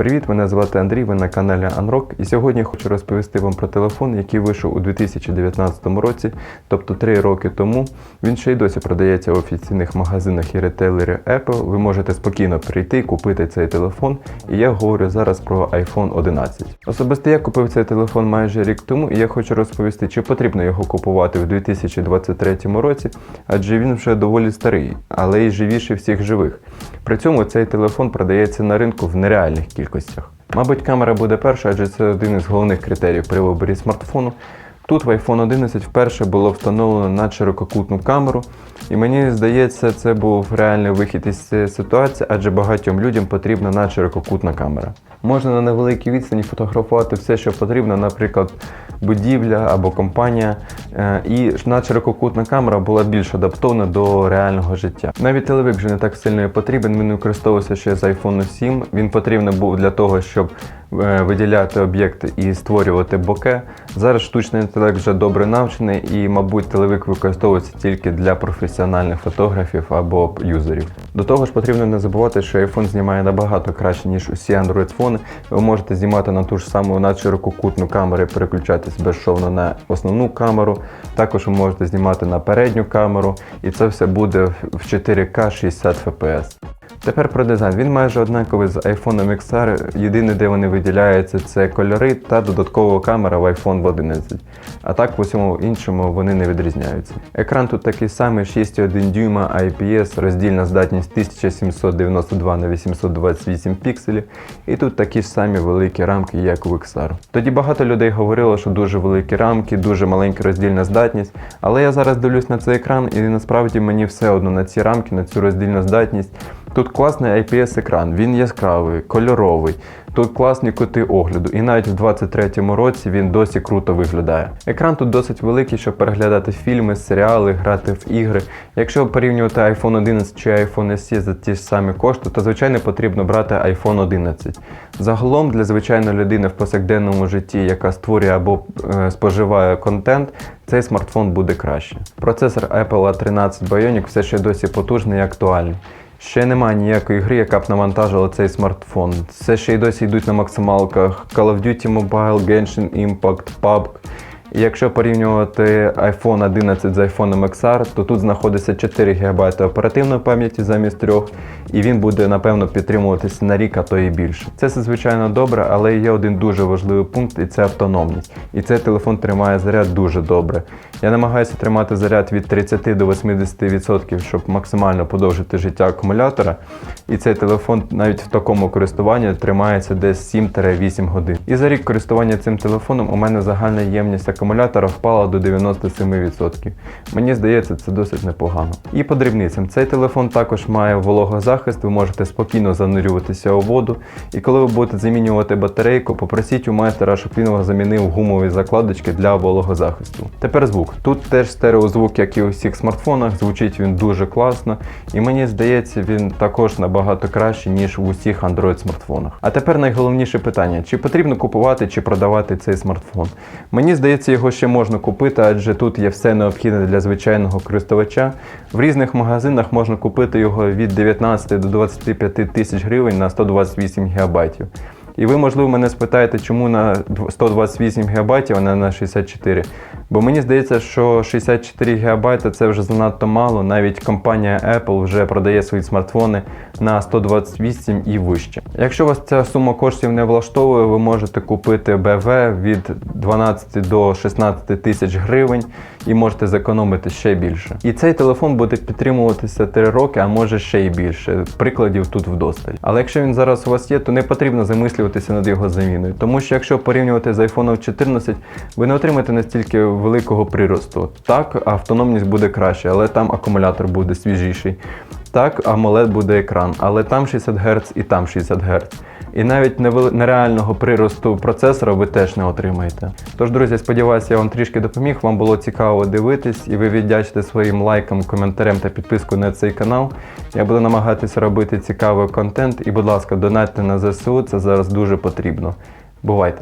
Привіт, мене звати Андрій, ви на каналі Unrock і сьогодні хочу розповісти вам про телефон, який вийшов у 2019 році, тобто 3 роки тому. Він ще й досі продається в офіційних магазинах і ретейлері Apple. Ви можете спокійно прийти і купити цей телефон. І я говорю зараз про iPhone 11. Особисто я купив цей телефон майже рік тому, і я хочу розповісти, чи потрібно його купувати в 2023 році, адже він вже доволі старий, але й живіший всіх живих. При цьому цей телефон продається на ринку в нереальних кількостях. Мабуть, камера буде перша, адже це один із головних критеріїв при виборі смартфону. Тут в iPhone 11 вперше було встановлено надширококутну камеру, і мені здається, це був реальний вихід із цієї ситуації, адже багатьом людям потрібна надширококутна камера. Можна на невеликій відстані фотографувати все, що потрібно, наприклад, будівля або компанія. Е, І надширококутна камера була більш адаптована до реального життя. Навіть телевик вже не так сильно потрібен. Він використовувався ще з iPhone 7. Він потрібен був для того, щоб виділяти об'єкти і створювати боке. Зараз штучний інтелект вже добре навчений, і, мабуть, телевик використовується тільки для професіональних фотографів або юзерів. До того ж, потрібно не забувати, що iPhone знімає набагато краще, ніж усі Android фони. Ви можете знімати на ту ж саму надширококутну камеру і переключатись безшовно на основну камеру. Також ви можете знімати на передню камеру, і це все буде в 4К 60 FPS. Тепер про дизайн. Він майже однаковий з iPhone XR. Єдине, де вони виділяються, це кольори та додаткова камера в iPhone 11. А так в усьому іншому вони не відрізняються. Екран тут такий самий 6,1 дюйма IPS, роздільна здатність 1792 на 828 пікселів. І тут такі ж самі великі рамки, як у XR. Тоді багато людей говорило, що дуже великі рамки, дуже маленька роздільна здатність. Але я зараз дивлюсь на цей екран, і насправді мені все одно на ці рамки, на цю роздільну здатність. Тут класний IPS-екран, він яскравий, кольоровий. Тут класні кути огляду, і навіть в 23-му році він досі круто виглядає. Екран тут досить великий, щоб переглядати фільми, серіали, грати в ігри. Якщо порівнювати iPhone 11 чи iPhone SE за ті ж самі кошти, то звичайно потрібно брати iPhone 11. Загалом для звичайної людини в повсякденному житті, яка створює або е, споживає контент, цей смартфон буде краще. Процесор Apple A13 Bionic все ще досі потужний і актуальний. Ще немає ніякої гри, яка б навантажила цей смартфон. Все ще й досі йдуть на максималках Call of Duty Mobile, Genshin Impact, PUBG. Якщо порівнювати iPhone 11 з iPhone XR, то тут знаходиться 4 ГБ оперативної пам'яті замість 3, і він буде, напевно, підтримуватися на рік, а то і більше. Це звичайно, добре, але є один дуже важливий пункт, і це автономність. І цей телефон тримає заряд дуже добре. Я намагаюся тримати заряд від 30 до 80%, щоб максимально подовжити життя акумулятора. І цей телефон навіть в такому користуванні тримається десь 7-8 годин. І за рік користування цим телефоном у мене загальна ємність акумулятора впала до 97%. Мені здається, це досить непогано. І по дрібницям, цей телефон також має вологозахист, ви можете спокійно занурюватися у воду. І коли ви будете замінювати батарейку, попросіть у майстера, щоб він вам замінив гумові закладочки для вологозахисту. Тепер звук. Тут теж стереозвук, як і у всіх смартфонах, звучить він дуже класно, і мені здається, він також набагато краще, ніж в усіх Android смартфонах. А тепер найголовніше питання: чи потрібно купувати чи продавати цей смартфон? Мені здається, його ще можна купити, адже тут є все необхідне для звичайного користувача. В різних магазинах можна купити його від 19 до 25 тисяч гривень на 128 гігабайтів. І ви, можливо, мене спитаєте, чому на 128 ГБ, а не на 64. Бо мені здається, що 64 ГБ це вже занадто мало. Навіть компанія Apple вже продає свої смартфони на 128 і вище. Якщо вас ця сума коштів не влаштовує, ви можете купити БВ від 12 до 16 тисяч гривень і можете зекономити ще більше. І цей телефон буде підтримуватися 3 роки, а може ще й більше. Прикладів тут вдосталь. Але якщо він зараз у вас є, то не потрібно замислюватися над його заміною. Тому що якщо порівнювати з iPhone 14, ви не отримаєте настільки великого приросту. Так, автономність буде краще, але там акумулятор буде свіжіший. Так, AMOLED буде екран, але там 60 Гц і там 60 Гц. І навіть нереального приросту процесора ви теж не отримаєте. Тож, друзі, сподіваюся, я вам трішки допоміг. Вам було цікаво дивитись, і ви віддячите своїм лайком, коментарем та підпискою на цей канал. Я буду намагатися робити цікавий контент. І, будь ласка, донатьте на ЗСУ, це зараз дуже потрібно. Бувайте!